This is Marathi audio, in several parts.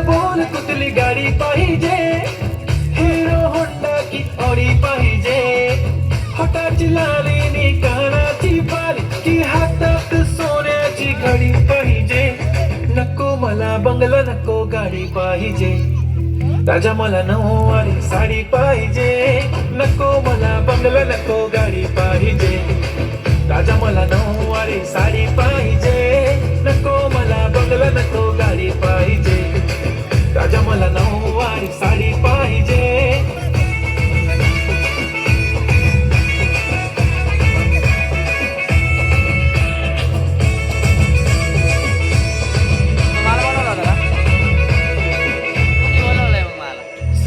बोल कुठली गाडी पाहिजे. हिरो होंडा की ऑडी पाहिजे. हटाची लाली नी कानाची पाली की हातात सोन्याची घडी पाहिजे. नको मला बंगला नको गाडी पाहिजे. राजा मला नऊवारी साडी पाहिजे. नको मला बंगला नको गाडी पाहिजे. राजा मला नऊवारी साडी पाहिजे.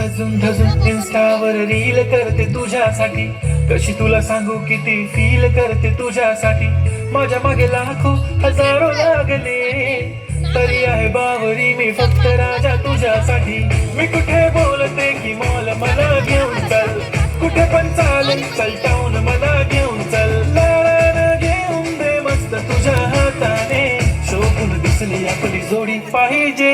सजून धजून इन्स्टावर रील करते तुझ्यासाठी. कशी तुला सांगू किती फील करते तुझ्यासाठी. माझ्या मागे लाखो हजारो लागले. तरी आहे बावरी मी फक्त राजा तुझ्यासाठी. मी कुठे बोलते की मॉल मला घेऊन चल. कुठे पण चालेल चल टाऊन मला घेऊन चल. घेऊन दे मस्त तुझ्या हाताने. शोभून दिसली आपली जोडी पाहिजे.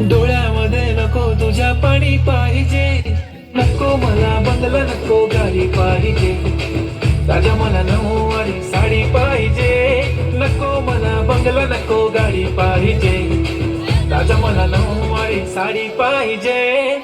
डोळ्यामध्ये नको तुझ्या पाणी पाहिजे. नको मला बंगला नको गाडी पाहिजे. राजा मला नऊवारी साडी पाहिजे. नको मला बंगला नको गाडी पाहिजे. राजा मला नऊवारी साडी पाहिजे.